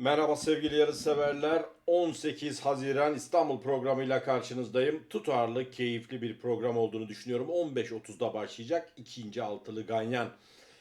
Merhaba sevgili yarış severler. 18 Haziran İstanbul programıyla karşınızdayım. Tutarlı, keyifli bir program olduğunu düşünüyorum. 15.30'da başlayacak ikinci altılı Ganyan.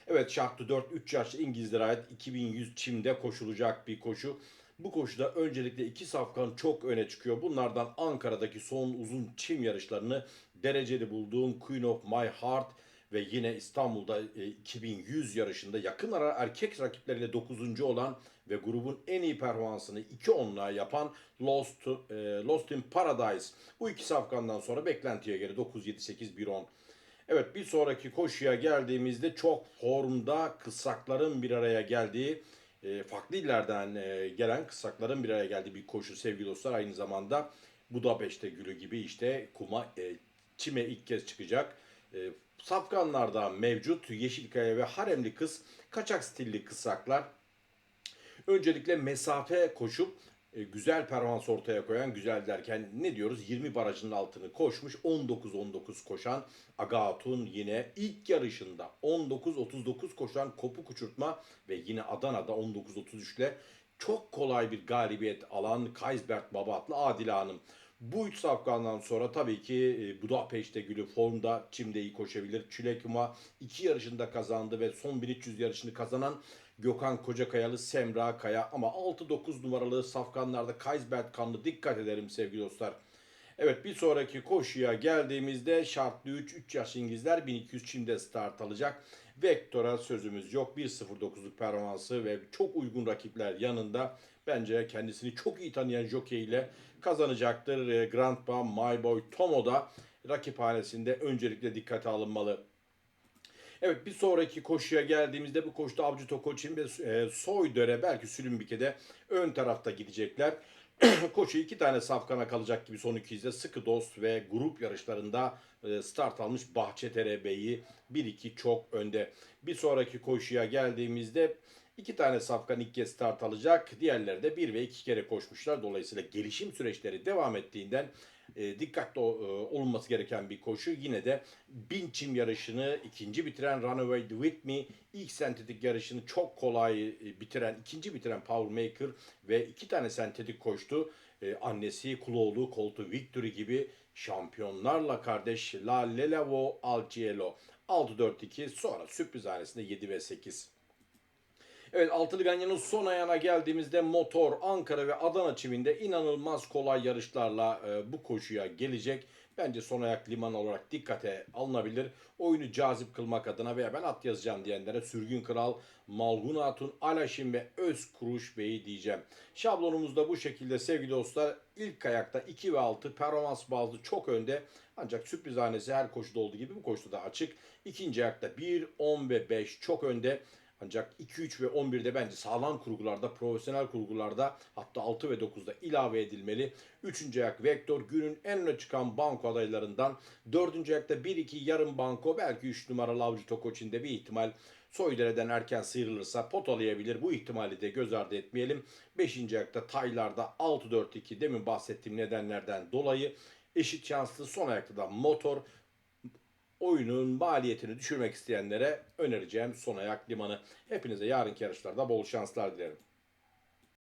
Evet şartlı 4 3 yaşlı İngilizlere ait 2100 çimde koşulacak bir koşu. Bu koşuda öncelikle iki safkan çok öne çıkıyor. Bunlardan Ankara'daki son uzun çim yarışlarını dereceli bulduğum Queen of My Heart ve yine İstanbul'da e, 2100 yarışında yakın ara erkek rakipleriyle 9. olan ve grubun en iyi performansını 2 onluğa yapan Lost, e, Lost in Paradise. Bu iki safkandan sonra beklentiye göre 9, 7, 8, 1, 10. Evet bir sonraki koşuya geldiğimizde çok formda kısakların bir araya geldiği e, farklı illerden e, gelen kısakların bir araya geldiği bir koşu sevgili dostlar. Aynı zamanda Budapeşte gülü gibi işte kuma e, çime ilk kez çıkacak. E, safkanlarda mevcut Yeşilkaya ve Haremli kız kaçak stilli kısaklar. Öncelikle mesafe koşup e, güzel performans ortaya koyan güzel derken ne diyoruz 20 barajının altını koşmuş 19-19 koşan Agatun yine ilk yarışında 19-39 koşan kopuk uçurtma ve yine Adana'da 19-33 ile çok kolay bir galibiyet alan Kaysbert Babatlı Adile Hanım. Bu üç safkandan sonra tabii ki e, Budapeşte gülü formda Çim'de iyi koşabilir. Çülekuma iki yarışında kazandı ve son 1300 yarışını kazanan Gökhan Kocakayalı, Semra Kaya ama 6-9 numaralı safkanlarda Kaysbert kanlı dikkat ederim sevgili dostlar. Evet bir sonraki koşuya geldiğimizde şartlı 3 3 yaş İngilizler 1200 çimde start alacak. Vektor'a sözümüz yok. 1.09'luk performansı ve çok uygun rakipler yanında bence kendisini çok iyi tanıyan jockey ile kazanacaktır. E, Grandpa My Boy Tomo da rakip hanesinde öncelikle dikkate alınmalı. Evet bir sonraki koşuya geldiğimizde bu koşuda Avcı Tokoçin ve e, Soydöre belki Sülümbike'de ön tarafta gidecekler. Koşu iki tane safkana kalacak gibi son iki izde sıkı dost ve grup yarışlarında e, start almış Bahçetere Bey'i 1-2 çok önde. Bir sonraki koşuya geldiğimizde iki tane safkan ilk kez start alacak. Diğerleri de bir ve iki kere koşmuşlar. Dolayısıyla gelişim süreçleri devam ettiğinden e, dikkatli e, olunması gereken bir koşu. Yine de bin çim yarışını ikinci bitiren Runaway With Me ilk sentetik yarışını çok kolay e, bitiren, ikinci bitiren Power Maker ve iki tane sentetik koştu. E, annesi Kuloğlu, Coltu Victory gibi şampiyonlarla kardeş La Lelavo Alcielo 6-4-2 sonra sürpriz hanesinde 7 ve 8. Evet Altılı Ganyan'ın son ayağına geldiğimizde motor Ankara ve Adana çiminde inanılmaz kolay yarışlarla e, bu koşuya gelecek. Bence son ayak liman olarak dikkate alınabilir. Oyunu cazip kılmak adına veya ben at yazacağım diyenlere Sürgün Kral, Malgun Hatun, Alaşim ve Öz Kuruş Bey'i diyeceğim. Şablonumuzda bu şekilde sevgili dostlar. İlk ayakta 2 ve 6 performans bazlı çok önde. Ancak sürpriz hanesi her koşuda olduğu gibi bu koşuda da açık. İkinci ayakta 1, 10 ve 5 çok önde. Ancak 2, 3 ve 11'de bence sağlam kurgularda, profesyonel kurgularda hatta 6 ve 9'da ilave edilmeli. Üçüncü ayak Vektor günün en öne çıkan banko adaylarından. Dördüncü ayakta 1-2 yarım banko belki 3 numaralı Avcı Tokoçin'de bir ihtimal Soydere'den erken sıyrılırsa potalayabilir. Bu ihtimali de göz ardı etmeyelim. Beşinci ayakta Taylar'da 6-4-2 demin bahsettiğim nedenlerden dolayı eşit şanslı son ayakta da motor oyunun maliyetini düşürmek isteyenlere önereceğim son ayak limanı. Hepinize yarınki yarışlarda bol şanslar dilerim.